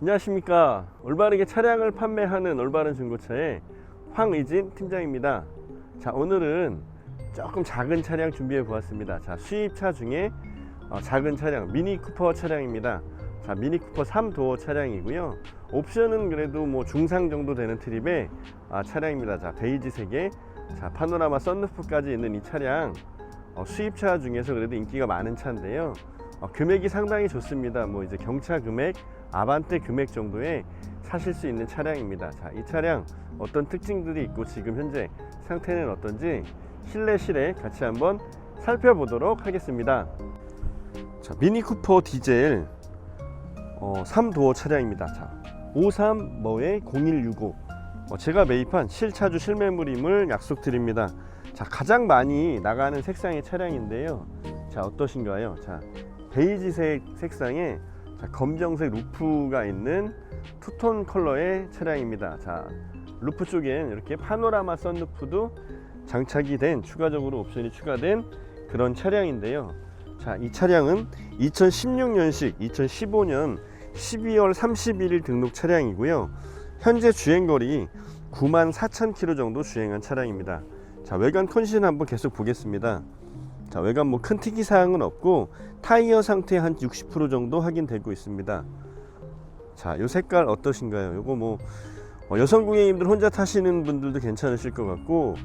안녕하십니까. 올바르게 차량을 판매하는 올바른 중고차의 황의진 팀장입니다. 자 오늘은 조금 작은 차량 준비해 보았습니다. 자 수입차 중에 어, 작은 차량 미니 쿠퍼 차량입니다. 자 미니 쿠퍼 3도어 차량이고요. 옵션은 그래도 뭐 중상 정도 되는 트립의 아, 차량입니다. 자 베이지색에 자 파노라마 썬루프까지 있는 이 차량. 어, 수입차 중에서 그래도 인기가 많은 차인데요. 어, 금액이 상당히 좋습니다. 뭐 이제 경차 금액 아반떼 금액 정도에 사실 수 있는 차량입니다. 자, 이 차량 어떤 특징들이 있고 지금 현재 상태는 어떤지 실내실에 같이 한번 살펴보도록 하겠습니다. 자, 미니 쿠퍼 디젤 어, 3도어 차량입니다. 자, 53 뭐에 0165 어, 제가 매입한 실차주 실매물임을 약속드립니다. 자, 가장 많이 나가는 색상의 차량인데요. 자, 어떠신가요? 자, 베이지색 색상에 자, 검정색 루프가 있는 투톤 컬러의 차량입니다. 자, 루프 쪽엔 이렇게 파노라마 썬루프도 장착이 된 추가적으로 옵션이 추가된 그런 차량인데요. 자, 이 차량은 2016년식 2015년 12월 31일 등록 차량이고요. 현재 주행거리 9만 4천 킬로 정도 주행한 차량입니다. 자, 외관 컨디션 한번 계속 보겠습니다. 자, 외관 뭐 큰 특이 사항은 없고 타이어 상태 한 60% 정도 확인되고 있습니다. 자, 요 색깔 어떠신가요? 요거 뭐 어, 여성 고객님들 혼자 타시는 분들도 괜찮으실 것 같고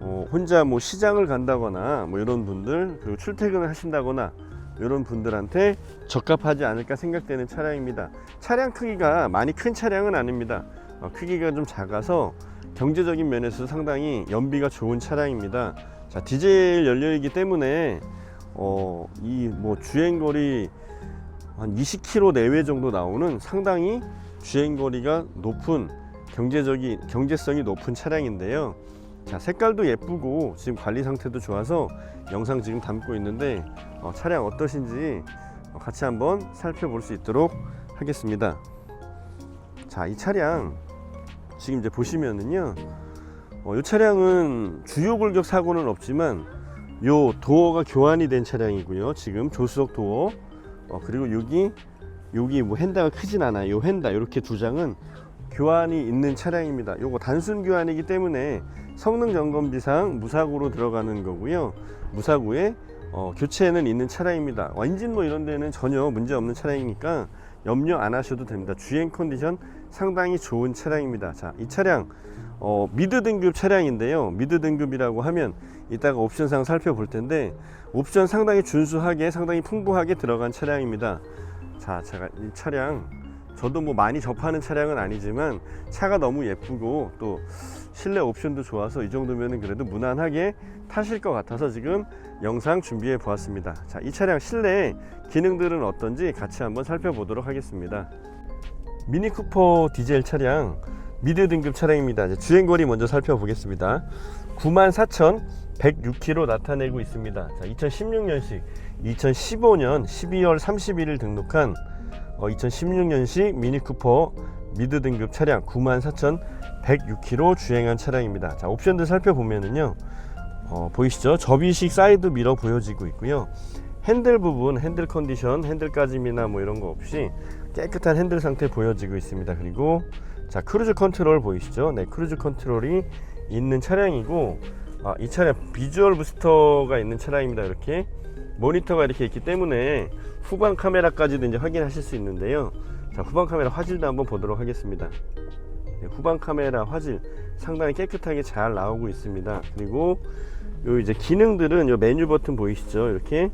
어, 혼자 뭐 시장을 간다거나 뭐 이런 분들 그리고 출퇴근을 하신다거나 이런 분들한테 적합하지 않을까 생각되는 차량입니다. 차량 크기가 많이 큰 차량은 아닙니다. 어, 크기가 좀 작아서 경제적인 면에서 상당히 연비가 좋은 차량입니다. 자 디젤 연료이기 때문에 어, 이 뭐 주행거리 한 20km 내외 정도 나오는 상당히 주행거리가 높은 경제적인 경제성이 높은 차량인데요. 자 색깔도 예쁘고 지금 관리 상태도 좋아서 영상 지금 담고 있는데 어, 차량 어떠신지 어, 같이 한번 살펴볼 수 있도록 하겠습니다. 자 이 차량 지금 이제 보시면은요. 어, 이 차량은 주요 골격 사고는 없지만 요 도어가 교환이 된 차량이고요. 지금 조수석 도어 어, 그리고 여기 여기 뭐 핸다가 크진 않아요. 요 핸다 이렇게 두 장은 교환이 있는 차량입니다. 요거 단순 교환이기 때문에 성능 점검비상 무사고로 들어가는 거고요. 무사고에 어, 교체는 있는 차량입니다. 와, 인진 뭐 이런 데는 전혀 문제 없는 차량이니까 염려 안 하셔도 됩니다. 주행 컨디션 상당히 좋은 차량입니다. 자, 이 차량 어, 미드 등급 차량인데요. 미드 등급이라고 하면 이따가 옵션상 살펴볼 텐데 옵션 상당히 준수하게 상당히 풍부하게 들어간 차량입니다. 자, 제가 이 차량 저도 뭐 많이 접하는 차량은 아니지만 차가 너무 예쁘고 또 실내 옵션도 좋아서 이 정도면은 그래도 무난하게 타실 것 같아서 지금 영상 준비해 보았습니다. 자, 이 차량 실내 기능들은 어떤지 같이 한번 살펴보도록 하겠습니다. 미니 쿠퍼 디젤 차량 미드 등급 차량입니다. 주행거리 먼저 살펴보겠습니다. 94,106km 나타내고 있습니다. 자, 2016년식 2015년 12월 31일 등록한 어, 2016년식 미니 쿠퍼 미드 등급 차량 94,106km 주행한 차량입니다. 자, 옵션들 살펴보면은요. 어, 보이시죠? 접이식 사이드 미러 보여지고 있고요. 핸들 부분, 핸들 컨디션, 핸들 까짐이나 뭐 이런 거 없이 깨끗한 핸들 상태 보여지고 있습니다. 그리고 자 크루즈 컨트롤 보이시죠? 네, 크루즈 컨트롤이 있는 차량이고 아, 이 차량 비주얼 부스터가 있는 차량입니다. 이렇게 모니터가 이렇게 있기 때문에 후방 카메라까지도 이제 확인하실 수 있는데요. 자 후방 카메라 화질도 한번 보도록 하겠습니다. 네, 후방 카메라 화질 상당히 깨끗하게 잘 나오고 있습니다. 그리고 요 이제 기능들은 요 메뉴 버튼 보이시죠? 이렇게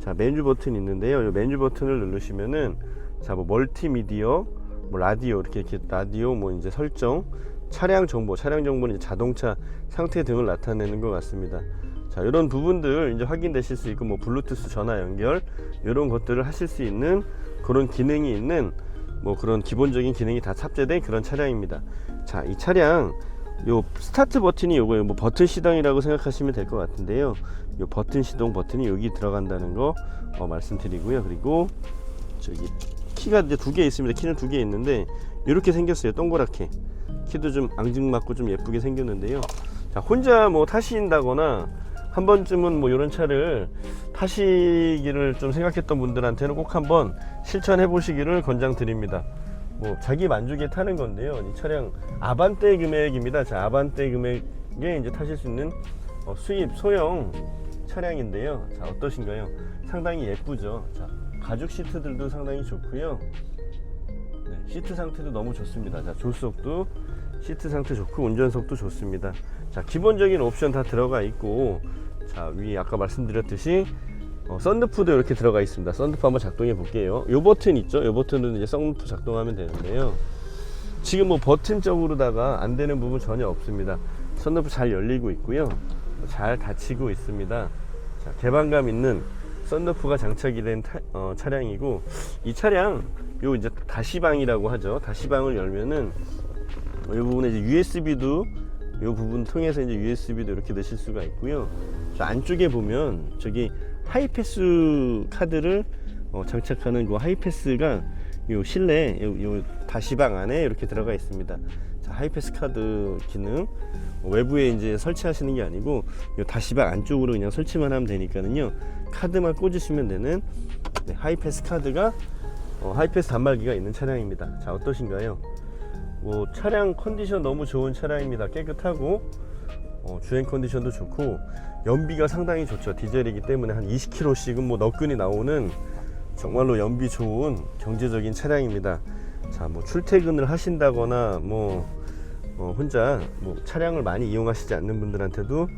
자 메뉴 버튼 있는데요. 요 메뉴 버튼을 누르시면은 자 뭐 멀티미디어, 뭐 라디오 이렇게 이렇게 라디오 뭐 이제 설정, 차량 정보, 차량 정보는 자동차 상태 등을 나타내는 것 같습니다. 자 이런 부분들 이제 확인되실 수 있고 뭐 블루투스 전화 연결 이런 것들을 하실 수 있는 그런 기능이 있는 뭐 그런 기본적인 기능이 다 탑재된 그런 차량입니다. 자 이 차량 요 스타트 버튼이 요거예요. 뭐 버튼 시동이라고 생각하시면 될 것 같은데요. 요 버튼 시동 버튼이 여기 들어간다는 거 어, 말씀드리고요. 그리고 저기 키가 이제 두 개 있습니다. 키는 두 개 있는데 이렇게 생겼어요. 동그랗게 키도 좀 앙증맞고 좀 예쁘게 생겼는데요. 자 혼자 뭐 타신다거나 한 번쯤은 뭐 이런 차를 타시기를 좀 생각했던 분들한테는 꼭 한번 실천해 보시기를 권장드립니다. 뭐 자기 만족에 타는 건데요. 이 차량 아반떼 금액입니다. 자, 아반떼 금액에 이제 타실 수 있는 어, 수입 소형 차량인데요. 자, 어떠신가요? 상당히 예쁘죠. 자, 가죽 시트들도 상당히 좋고요. 네, 시트 상태도 너무 좋습니다. 자, 조수석도 시트 상태 좋고 운전석도 좋습니다. 자, 기본적인 옵션 다 들어가 있고 자, 위 아까 말씀드렸듯이 어, 썬루프도 이렇게 들어가 있습니다. 썬루프 한번 작동해 볼게요. 요 버튼 있죠? 요 버튼은 이제 썬루프 작동하면 되는데요. 지금 뭐 버튼적으로다가 안 되는 부분 전혀 없습니다. 썬루프 잘 열리고 있고요. 잘 닫히고 있습니다. 자, 개방감 있는 썬루프가 장착이 된 타- 어, 차량이고 이 차량 요 이제 다시방이라고 하죠. 다시방을 열면은 이 부분에 이제 USB도 이 부분 통해서 이제 USB도 이렇게 넣으실 수가 있고요. 저 안쪽에 보면 저기 하이패스 카드를 어, 장착하는 그 하이패스가 요 실내 요, 요 다시방 안에 이렇게 들어가 있습니다. 자, 하이패스 카드 기능 어, 외부에 이제 설치하시는 게 아니고 요 다시방 안쪽으로 그냥 설치만 하면 되니까는요. 카드만 꽂으시면 되는 네, 하이패스 카드가 어, 하이패스 단말기가 있는 차량입니다. 자, 어떠신가요? 뭐 차량 컨디션 너무 좋은 차량입니다. 깨끗하고 어, 주행 컨디션도 좋고 연비가 상당히 좋죠. 디젤이기 때문에 한 20km씩은 뭐 너끈히 나오는 정말로 연비 좋은 경제적인 차량입니다. 자, 뭐 출퇴근을 하신다거나 뭐 어, 혼자 뭐 차량을 많이 이용하시지 않는 분들한테도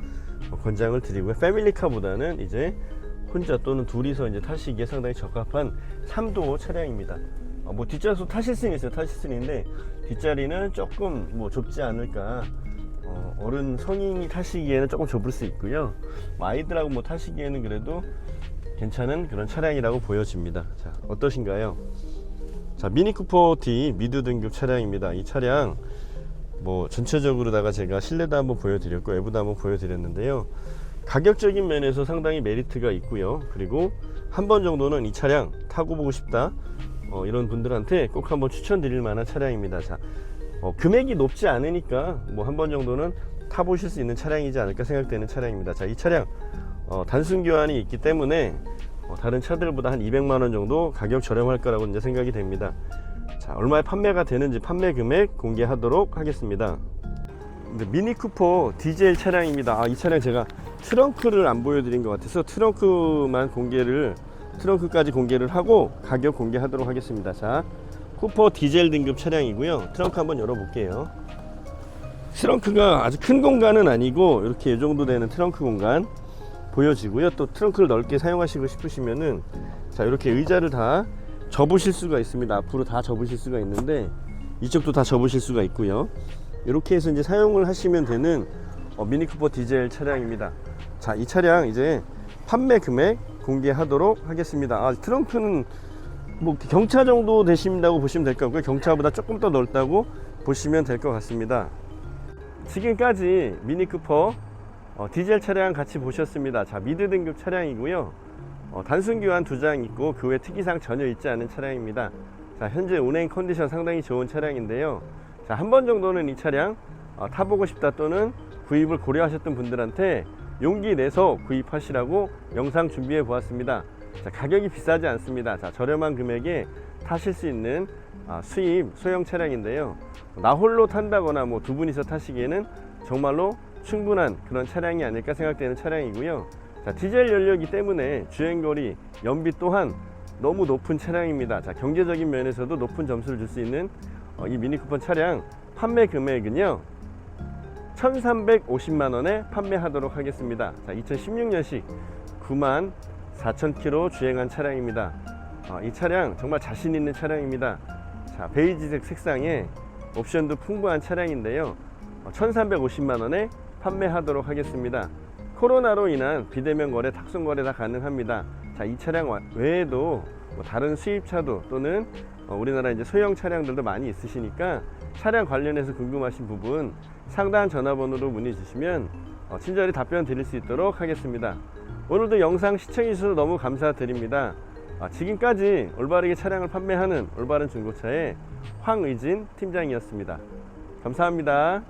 어, 권장을 드리고요. 패밀리카보다는 이제 혼자 또는 둘이서 이제 타시기에 상당히 적합한 3도 차량입니다. 어, 뭐 뒷좌석 타실 수는 있어요. 타실 수는 있는데 뒷자리는 조금 뭐 좁지 않을까. 어, 어른 성인이 타시기에는 조금 좁을 수 있고요. 뭐 아이들하고 뭐 타시기에는 그래도 괜찮은 그런 차량이라고 보여집니다. 자, 어떠신가요? 자, 미니 쿠퍼 D 미드 등급 차량입니다. 이 차량 뭐 전체적으로다가 제가 실내도 한번 보여드렸고 외부도 한번 보여드렸는데요. 가격적인 면에서 상당히 메리트가 있고요. 그리고 한 번 정도는 이 차량 타고 보고 싶다. 어, 이런 분들한테 꼭 한번 추천드릴 만한 차량입니다. 자, 어, 금액이 높지 않으니까 뭐 한 번 정도는 타보실 수 있는 차량이지 않을까 생각되는 차량입니다. 자, 이 차량 어, 단순 교환이 있기 때문에 어, 다른 차들보다 한 200만 원 정도 가격 저렴할 거라고 이제 생각이 됩니다. 자, 얼마에 판매가 되는지 판매 금액 공개하도록 하겠습니다. 미니 쿠퍼 디젤 차량입니다. 아, 이 차량 제가 트렁크를 안 보여드린 것 같아서 트렁크만 공개를 트렁크까지 공개를 하고 가격 공개하도록 하겠습니다. 자, 쿠퍼 디젤 등급 차량이고요. 트렁크 한번 열어볼게요. 트렁크가 아주 큰 공간은 아니고 이렇게 이 정도 되는 트렁크 공간 보여지고요. 또 트렁크를 넓게 사용하시고 싶으시면은 자 이렇게 의자를 다 접으실 수가 있습니다. 앞으로 다 접으실 수가 있는데 이쪽도 다 접으실 수가 있고요. 이렇게 해서 이제 사용을 하시면 되는 어, 미니쿠퍼 디젤 차량입니다. 자, 이 차량 이제 판매 금액 공개하도록 하겠습니다. 아, 트렁크는 뭐 경차 정도 되신다고 보시면 될것 같고요. 경차보다 조금 더 넓다고 보시면 될 것 같습니다. 지금까지 미니쿠퍼 어, 디젤 차량 같이 보셨습니다. 자, 미드 등급 차량이고요. 어, 단순 교환 두 장 있고 그 외 특이사항 전혀 있지 않은 차량입니다. 자, 현재 운행 컨디션 상당히 좋은 차량인데요. 자, 한 번 정도는 이 차량 어, 타보고 싶다 또는 구입을 고려하셨던 분들한테 용기 내서 구입하시라고 영상 준비해 보았습니다. 자, 가격이 비싸지 않습니다. 자, 저렴한 금액에 타실 수 있는 아, 수입 소형 차량인데요. 나 홀로 탄다거나 뭐 두 분이서 타시기에는 정말로 충분한 그런 차량이 아닐까 생각되는 차량이고요. 자, 디젤 연료이기 때문에 주행거리, 연비 또한 너무 높은 차량입니다. 자, 경제적인 면에서도 높은 점수를 줄 수 있는 어, 이 미니쿠퍼 차량 판매 금액은요. 1,350만 원에 판매하도록 하겠습니다. 자, 2016년식 9만 4천 킬로 주행한 차량입니다. 어, 이 차량 정말 자신 있는 차량입니다. 자, 베이지색 색상에 옵션도 풍부한 차량인데요. 어, 1,350만 원에 판매하도록 하겠습니다. 코로나로 인한 비대면 거래, 탁송 거래 다 가능합니다. 자, 이 차량 와- 외에도 뭐 다른 수입차도 또는 어, 우리나라 이제 소형 차량들도 많이 있으시니까 차량 관련해서 궁금하신 부분 상단 전화번호로 문의 주시면 어, 친절히 답변 드릴 수 있도록 하겠습니다. 오늘도 영상 시청해 주셔서 너무 감사드립니다. 아, 지금까지 올바르게 차량을 판매하는 올바른 중고차의 황의진 팀장이었습니다. 감사합니다.